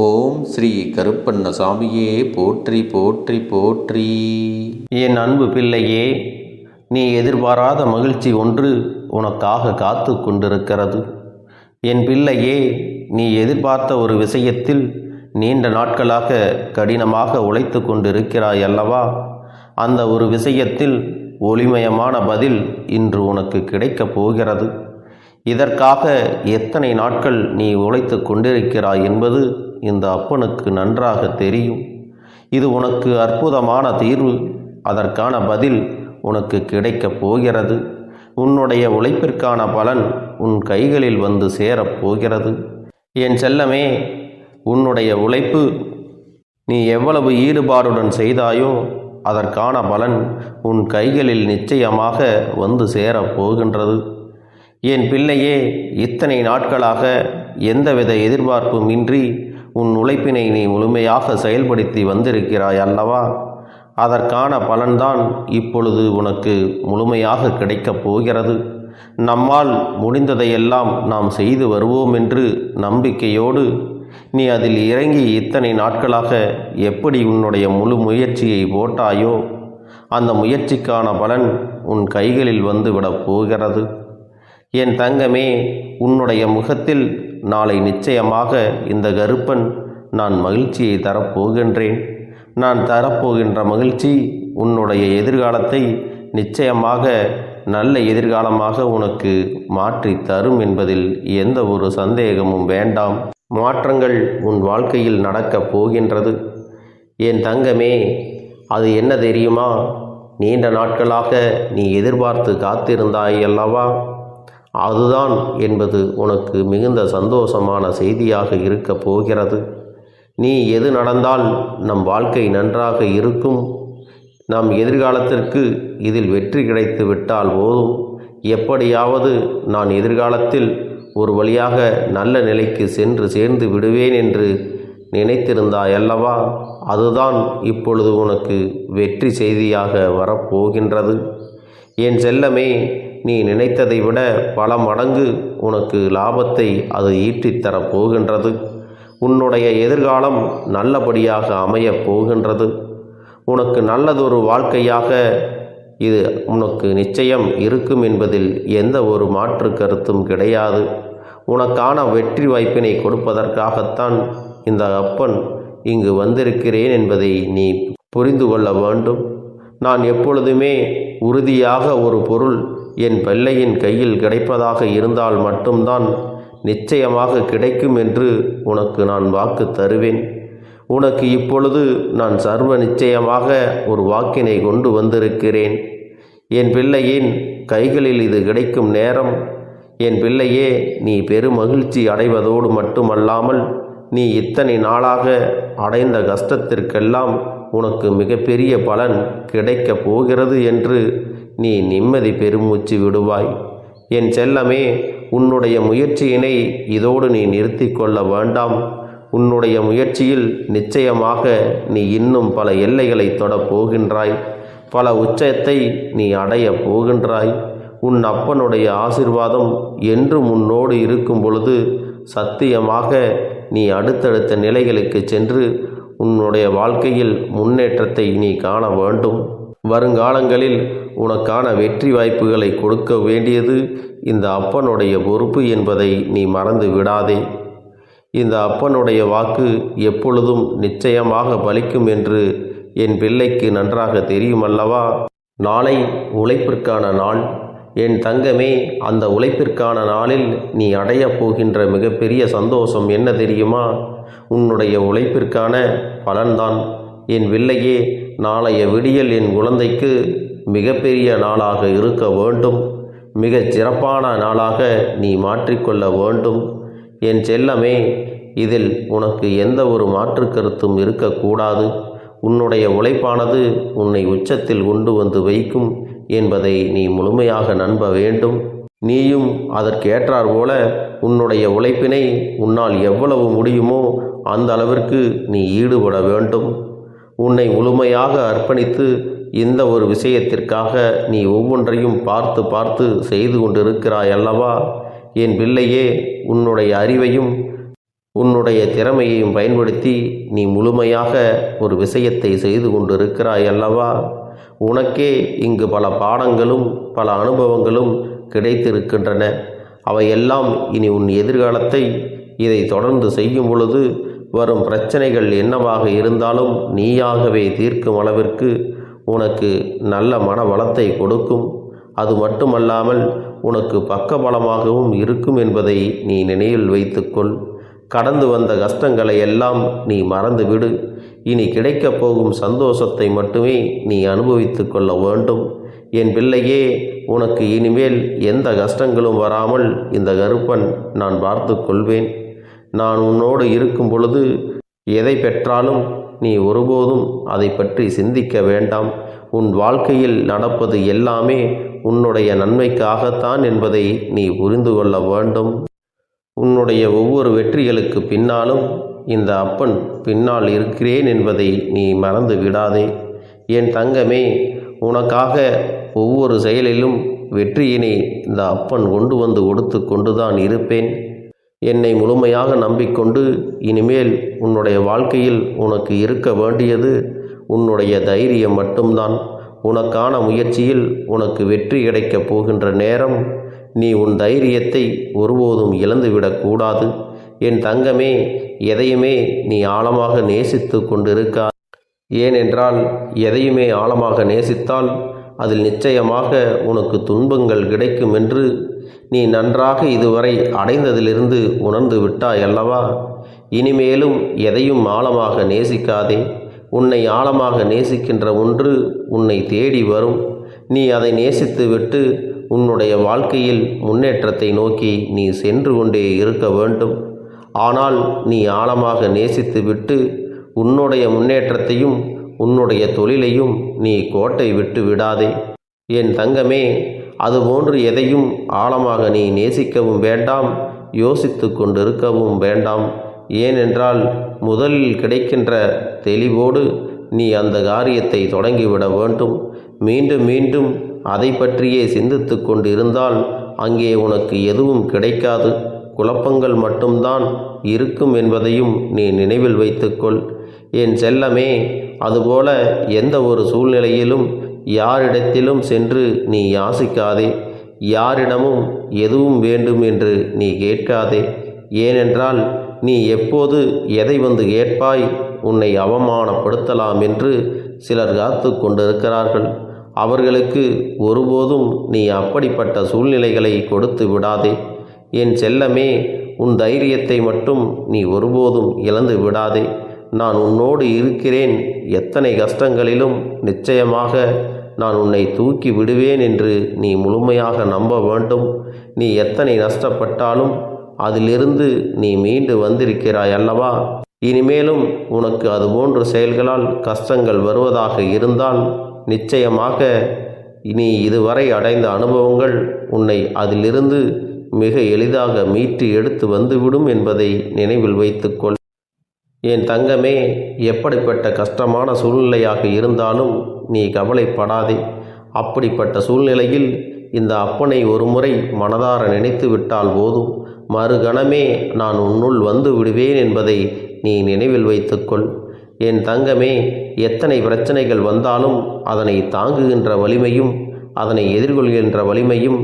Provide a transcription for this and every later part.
ஓம் ஸ்ரீ கருப்பண்ணசாமியே போற்றி போற்றி போற்றி. என் அன்பு பிள்ளையே நீ எதிர்பாராத மகிழ்ச்சி ஒன்று உனக்காக காத்து கொண்டிருக்கிறது. என் பிள்ளையே நீ எதிர்பார்த்த ஒரு விஷயத்தில் நீண்ட நாட்களாக கடினமாக உழைத்து கொண்டிருக்கிறாய் அல்லவா? அந்த ஒரு விஷயத்தில் ஒளிமயமான பதில் இன்று உனக்கு கிடைக்கப் போகிறது. இதற்காக எத்தனை நாட்கள் நீ உழைத்து கொண்டிருக்கிறாய் என்பது இந்த அப்பனுக்கு நன்றாக தெரியும். இது உனக்கு அற்புதமான தீர்வு. அதற்கான பதில் உனக்கு கிடைக்கப் போகிறது. உன்னுடைய உழைப்பிற்கான பலன் உன் கைகளில் வந்து சேரப் போகிறது. என் செல்லமே உன்னுடைய உழைப்பு நீ எவ்வளவு ஈடுபாடுடன் செய்தாயோ அதற்கான பலன் உன் கைகளில் நிச்சயமாக வந்து சேரப் போகின்றது. என் பிள்ளையே இத்தனை நாட்களாக எந்தவித எதிர்பார்ப்பும் இன்றி உன் உழைப்பினை நீ முழுமையாக செயல்படுத்தி வந்திருக்கிறாய் அல்லவா? அதற்கான பலன்தான் இப்பொழுது உனக்கு முழுமையாக கிடைக்கப் போகிறது. நம்மால் முடிந்ததையெல்லாம் நாம் செய்து வருவோம் என்று நம்பிக்கையோடு நீ அதில் இறங்கி இத்தனை நாட்களாக எப்படி உன்னுடைய முழு முயற்சியை போட்டாயோ அந்த முயற்சிக்கான பலன் உன் கைகளில் வந்து விடப் போகிறது. என் தங்கமே உன்னுடைய முகத்தில் நாளை நிச்சயமாக இந்த கருப்பன் நான் மகிழ்ச்சியை தரப்போகின்றேன். நான் தரப்போகின்ற மகிழ்ச்சி உன்னுடைய எதிர்காலத்தை நிச்சயமாக நல்ல எதிர்காலமாக உனக்கு மாற்றி தரும் என்பதில் எந்த ஒரு சந்தேகமும் வேண்டாம். மாற்றங்கள் உன் வாழ்க்கையில் நடக்கப் போகின்றது. என் தங்கமே அது என்ன தெரியுமா? நீண்ட நாட்களாக நீ எதிர்பார்த்து காத்திருந்தாய் அல்லவா அதுதான் என்பது உனக்கு மிகுந்த சந்தோஷமான செய்தியாக இருக்கப் போகிறது. நீ எது நடந்தால் நம் வாழ்க்கை நன்றாக இருக்கும். நம் எதிர்காலத்திற்கு இதில் வெற்றி கிடைத்து விட்டால் போதும். எப்படியாவது நான் எதிர்காலத்தில் ஒரு வழியாக நல்ல நிலைக்கு சென்று சேர்ந்து விடுவேன் என்று நினைத்திருந்தாய் அல்லவா அதுதான் இப்பொழுது உனக்கு வெற்றி செய்தியாக வரப்போகின்றது. என் செல்லமே நீ நினைத்ததை விட பல மடங்கு உனக்கு லாபத்தை அது ஈட்டித்தரப் போகின்றது. உன்னுடைய எதிர்காலம் நல்லபடியாக அமையப் போகின்றது. உனக்கு நல்லதொரு வாழ்க்கையாக இது உனக்கு நிச்சயம் இருக்கும் என்பதில் எந்த ஒரு மாற்று கருத்தும் கிடையாது. உனக்கான வெற்றி வாய்ப்பினை கொடுப்பதற்காகத்தான் இந்த அப்பன் இங்கு வந்திருக்கிறேன் என்பதை நீ புரிந்து கொள்ள வேண்டும். நான் எப்பொழுதுமே உறுதியாக ஒரு பொருள் என் பிள்ளையின் கையில் கிடைப்பதாக இருந்தால் மட்டும்தான் நிச்சயமாக கிடைக்கும் என்று உனக்கு நான் வாக்கு தருவேன். உனக்கு இப்பொழுது நான் சர்வ நிச்சயமாக ஒரு வாக்கினை கொண்டு வந்திருக்கிறேன். என் பிள்ளையின் கைகளில் இது கிடைக்கும் நேரம். என் பிள்ளையே நீ பெருமகிழ்ச்சி அடைவதோடு மட்டுமல்லாமல் நீ இத்தனை நாளாக அடைந்த கஷ்டத்திற்கெல்லாம் உனக்கு மிகப்பெரிய பலன் கிடைக்கப் போகிறது என்று நீ நிம்மதி பெருமூச்சு விடுவாய். என் செல்லமே உன்னுடைய முயற்சியினை இதோடு நீ நிறுத்தி கொள்ள வேண்டாம். உன்னுடைய முயற்சியில் நிச்சயமாக நீ இன்னும் பல எல்லைகளை தொடப் போகின்றாய். பல உச்சத்தை நீ அடையப் போகின்றாய். உன் அப்பனுடைய ஆசிர்வாதம் என்றும் உன்னோடு இருக்கும் பொழுது சத்தியமாக நீ அடுத்தடுத்த நிலைகளுக்கு சென்று உன்னுடைய வாழ்க்கையில் முன்னேற்றத்தை நீ காண வேண்டும். வருங்காலங்களில் உனக்கான வெற்றி வாய்ப்புகளை கொடுக்க வேண்டியது இந்த அப்பனுடைய பொறுப்பு என்பதை நீ மறந்து விடாதே. இந்த அப்பனுடைய வாக்கு எப்பொழுதும் நிச்சயமாக பலிக்கும் என்று என் பிள்ளைக்கு நன்றாக தெரியுமல்லவா? நாளை உழைப்பிற்கான நாள். என் தங்கமே அந்த உழைப்பிற்கான நாளில் நீ அடையப் போகின்ற மிகப்பெரிய சந்தோஷம் என்ன தெரியுமா? உன்னுடைய உழைப்பிற்கான பலன்தான். என் வில்லையே நாளைய விடியல் என் குழந்தைக்கு மிகப்பெரிய நாளாக இருக்க வேண்டும். மிகச் சிறப்பான நாளாக நீ மாற்றிக்கொள்ள வேண்டும். என் செல்லமே இதில் உனக்கு எந்த ஒரு மாற்று கருத்தும் இருக்கக்கூடாது உன்னுடைய உழைப்பானது உன்னை உச்சத்தில் கொண்டு வந்து வைக்கும் என்பதை நீ முழுமையாக நம்ப வேண்டும். நீயும் அதற்கேற்றார் போல உன்னுடைய உழைப்பினை உன்னால் எவ்வளவு முடியுமோ அந்த அளவிற்கு நீ ஈடுபட வேண்டும். உன்னை முழுமையாக அர்ப்பணித்து இந்த ஒரு விஷயத்திற்காக நீ ஒவ்வொன்றையும் பார்த்து பார்த்து செய்து கொண்டிருக்கிறாய் அல்லவா? என் பிள்ளையே உன்னுடைய அறிவையும் உன்னுடைய திறமையையும் பயன்படுத்தி நீ முழுமையாக ஒரு விஷயத்தை செய்து கொண்டிருக்கிறாய் அல்லவா? உனக்கே இங்கு பல பாடங்களும் பல அனுபவங்களும் கிடைத்திருக்கின்றன. அவையெல்லாம் இனி உன் எதிர்காலத்தை இதை தொடர்ந்து செய்யும் பொழுது வரும் பிரச்சனைகள் என்னவாக இருந்தாலும் நீயாகவே தீர்க்கும் அளவிற்கு உனக்கு நல்ல மன வளத்தை கொடுக்கும். அது மட்டுமல்லாமல் உனக்கு பக்கபலமாகவும் இருக்கும் என்பதை நீ நினைவில் வைத்துக்கொள். கடந்து வந்த கஷ்டங்களை எல்லாம் நீ மறந்துவிடு. இனி கிடைக்கப் போகும் சந்தோஷத்தை மட்டுமே நீ அனுபவித்து கொள்ள வேண்டும். என் பிள்ளையே உனக்கு இனிமேல் எந்த கஷ்டங்களும் வராமல் இந்த கருப்பன் நான் பார்த்து கொள்வேன். நான் உன்னோடு இருக்கும் பொழுது எதை பெற்றாலும் நீ ஒருபோதும் அதை பற்றி சிந்திக்க வேண்டாம். உன் வாழ்க்கையில் நடப்பது எல்லாமே உன்னுடைய நன்மைக்காகத்தான் என்பதை நீ புரிந்து கொள்ள வேண்டும். உன்னுடைய ஒவ்வொரு வெற்றிகளுக்கு பின்னாலும் இந்த அப்பன் பின்னால் இருக்கிறேன் என்பதை நீ மறந்து விடாதே. என் தங்கமே உனக்காக ஒவ்வொரு செயலிலும் வெற்றியினை இந்த அப்பன் கொண்டு வந்து கொடுத்து கொண்டுதான் இருப்பேன். என்னை முழுமையாக நம்பிக்கொண்டு இனிமேல் உன்னுடைய வாழ்க்கையில் உனக்கு இருக்க வேண்டியது உன்னுடைய தைரியம் மட்டும்தான். உனக்கான முயற்சியில் உனக்கு வெற்றி கிடைக்கப் போகின்ற நேரம் நீ உன் தைரியத்தை ஒருபோதும் இழந்துவிடக்கூடாது என் தங்கமே எதையுமே நீ ஆழமாக நேசித்து கொண்டிருக்கா ஏனென்றால் எதையுமே ஆழமாக நேசித்தால் அதில் நிச்சயமாக உனக்கு துன்பங்கள் கிடைக்கும் என்று நீ நன்றாக இதுவரை அடைந்ததிலிருந்து உணர்ந்து விட்டாய் அல்லவா? இனிமேலும் எதையும் ஆழமாக நேசிக்காதே. உன்னை ஆழமாக நேசிக்கின்ற ஒன்று உன்னை தேடி வரும். நீ அதை நேசித்து விட்டு உன்னுடைய வாழ்க்கையில் முன்னேற்றத்தை நோக்கி நீ சென்று கொண்டே இருக்க வேண்டும். ஆனால் நீ ஆழமாக நேசித்து விட்டு உன்னுடைய முன்னேற்றத்தையும் உன்னுடைய தொழிலையும் நீ கோட்டை விட்டு விடாதே. என் தங்கமே அதுபோன்று எதையும் ஆழமாக நீ நேசிக்கவும் வேண்டாம் யோசித்து கொண்டிருக்கவும் வேண்டாம். ஏனென்றால் முதலில் கிடைக்கின்ற தெளிவோடு நீ அந்த காரியத்தை தொடங்கிவிட வேண்டும். மீண்டும் மீண்டும் அதை பற்றியே சிந்தித்து கொண்டிருந்தால் அங்கே உனக்கு எதுவும் கிடைக்காது. குழப்பங்கள் மட்டும்தான் இருக்கும் என்பதையும் நீ நினைவில் வைத்துக்கொள் என் செல்லமே அதுபோல எந்த ஒரு சூழ்நிலையிலும் யாரிடத்திலும் சென்று நீ யாசிக்காதே. யாரிடமும் எதுவும் வேண்டும் என்று நீ கேட்காதே. ஏனென்றால் நீ எப்போது எதை வந்து கேட்பாய் உன்னை அவமானப்படுத்தலாம் என்று சிலர் காத்து கொண்டிருக்கிறார்கள். அவர்களுக்கு ஒருபோதும் நீ அப்படிப்பட்ட சூழ்நிலைகளை கொடுத்து விடாதே. என் செல்லமே உன் தைரியத்தை மட்டும் நீ ஒருபோதும் இழந்து விடாதே. நான் உன்னோடு இருக்கிறேன். எத்தனை கஷ்டங்களிலும் நிச்சயமாக நான் உன்னை தூக்கி விடுவேன் என்று நீ முழுமையாக நம்ப வேண்டும். நீ எத்தனை நஷ்டப்பட்டாலும் அதிலிருந்து நீ மீண்டு வந்திருக்கிறாய் அல்லவா? இனிமேலும் உனக்கு அதுபோன்ற செயல்களால் கஷ்டங்கள் வருவதாக இருந்தால் நிச்சயமாக நீ இதுவரை அடைந்த அனுபவங்கள் உன்னை அதிலிருந்து மிக எளிதாக மீட்டு எடுத்து வந்துவிடும் என்பதை நினைவில் வைத்துக்கொள். என் தங்கமே எப்படிப்பட்ட கஷ்டமான சூழ்நிலையாக இருந்தாலும் நீ கவலைப்படாதே. அப்படிப்பட்ட சூழ்நிலையில் இந்த அப்பனை ஒருமுறை மனதார நினைத்து விட்டால் போதும். மறுகணமே நான் உன்னுள் வந்து விடுவேன் என்பதை நீ நினைவில் வைத்துக்கொள். என் தங்கமே எத்தனை பிரச்சனைகள் வந்தாலும் அதனை தாங்குகின்ற வலிமையும் அதனை எதிர்கொள்கின்ற வலிமையும்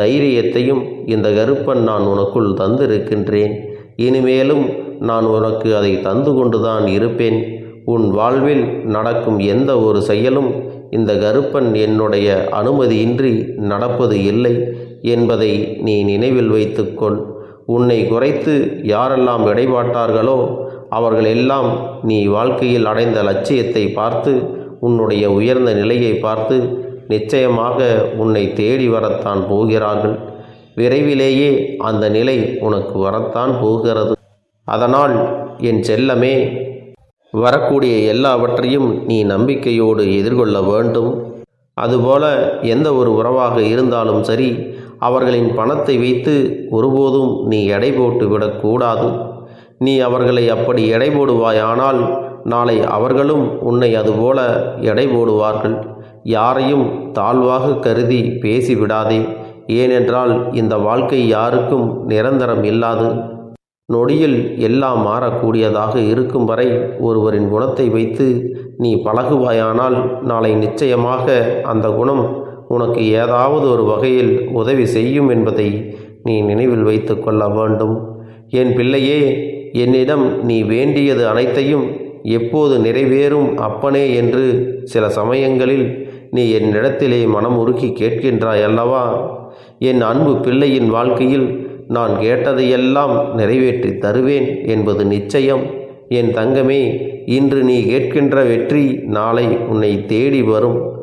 தைரியத்தையும் இந்த கருப்பன் நான் உனக்குள் தந்திருக்கின்றேன். இனிமேலும் நான் உனக்கு அதை தந்து கொண்டுதான் இருப்பேன். உன் வாழ்வில் நடக்கும் எந்த ஒரு செயலும் இந்த கருப்பன் என்னுடைய அனுமதியின்றி நடப்பது இல்லை என்பதை நீ நினைவில் வைத்துக்கொள். உன்னை குறைத்து யாரெல்லாம் இடைபாட்டார்களோ அவர்கள் எல்லாம் நீ வாழ்க்கையில் அடைந்த லட்சியத்தை பார்த்து உன்னுடைய உயர்ந்த நிலையை பார்த்து நிச்சயமாக உன்னை தேடி வரத்தான் போகிறார்கள். விரைவிலேயே அந்த நிலை உனக்கு வரத்தான் போகிறது. அதனால் என் செல்லமே வரக்கூடிய எல்லாவற்றையும் நீ நம்பிக்கையோடு எதிர்கொள்ள வேண்டும். அதுபோல எந்த ஒரு உறவாக இருந்தாலும் சரி அவர்களின் பணத்தை வைத்து ஒருபோதும் நீ எடை போட்டு விடக்கூடாது. நீ அவர்களை அப்படி எடை போடுவாயானால் நாளை அவர்களும் உன்னை அதுபோல எடை போடுவார்கள். யாரையும் தாழ்வாக கருதி பேசிவிடாதே. ஏனென்றால் இந்த வாழ்க்கை யாருக்கும் நிரந்தரம் இல்லாது. நொடியில் எல்லாம் மாறக்கூடியதாக இருக்கும் வரை ஒருவரின் குணத்தை வைத்து நீ பழகுவாயானால் நாளை நிச்சயமாக அந்த குணம் உனக்கு ஏதாவது ஒரு வகையில் உதவி செய்யும் என்பதை நீ நினைவில் வைத்து கொள்ள வேண்டும். என் பிள்ளையே என்னிடம் நீ வேண்டியது அனைத்தையும் எப்போது நிறைவேறும் அப்பனே என்று சில சமயங்களில் நீ என்னிடத்திலே மனம் உருக்கி கேட்கின்றாய் அல்லவா? என் அன்பு பிள்ளையின் வாழ்க்கையில் நான் கேட்டதையெல்லாம் நிறைவேற்றி தருவேன் என்பது நிச்சயம். என் தங்கமே இன்று நீ கேட்கின்ற வெற்றி நாளை உன்னை தேடி வரும்.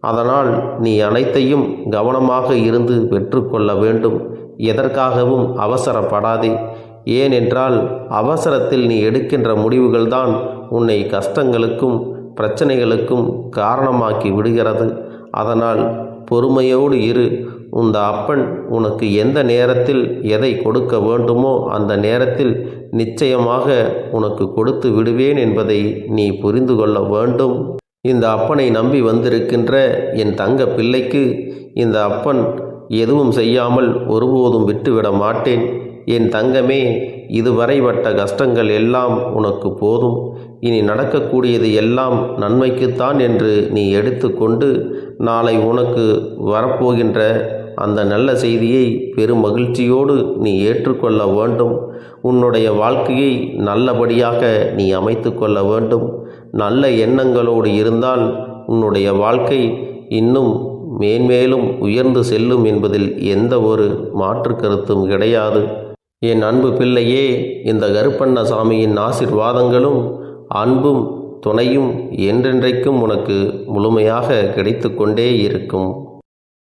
அதனால் நீ அனைத்தையும் கவனமாக இருந்து பெற்றுக்கொள்ள வேண்டும். எதற்காகவும் அவசரப்படாதே. ஏனென்றால் அவசரத்தில் நீ எடுக்கின்ற முடிவுகள்தான் உன்னை கஷ்டங்களுக்கும் பிரச்சனைகளுக்கும் காரணமாக்கி விடுகிறது. அதனால் பொறுமையோடு இரு. உந்த அப்பன் உனக்கு எந்த நேரத்தில் எதை கொடுக்க வேண்டுமோ அந்த நேரத்தில் நிச்சயமாக உனக்கு கொடுத்து விடுவேன் என்பதை நீ புரிந்து கொள்ள வேண்டும். இந்த அப்பனை நம்பி வந்திருக்கின்ற என் தங்க பிள்ளைக்கு இந்த அப்பன் எதுவும் செய்யாமல் ஒருபோதும் விட்டுவிட மாட்டேன். என் தங்கமே இதுவரை பட்ட கஷ்டங்கள் எல்லாம் உனக்கு போதும். இனி நடக்கக்கூடியது எல்லாம் நன்மைக்குத்தான் என்று நீ எடுத்துக்கொண்டு நாளை உனக்கு வரப்போகின்ற அந்த நல்ல செய்தியை பெரும் மகிழ்ச்சியோடு நீ ஏற்றுக்கொள்ள வேண்டும். உன்னுடைய வாழ்க்கையை நல்லபடியாக நீ அமைத்து கொள்ள வேண்டும். நல்ல எண்ணங்களோடு இருந்தால் உன்னுடைய வாழ்க்கை இன்னும் மேன்மேலும் உயர்ந்து செல்லும் என்பதில் எந்த ஒரு மாற்று கருத்தும் கிடையாது. என் அன்பு பிள்ளையே இந்த கருப்பண்ணசாமியின் ஆசிர்வாதங்களும் அன்பும் துணையும் என்றென்றைக்கும் உனக்கு முழுமையாக கிடைத்து கொண்டே இருக்கும்.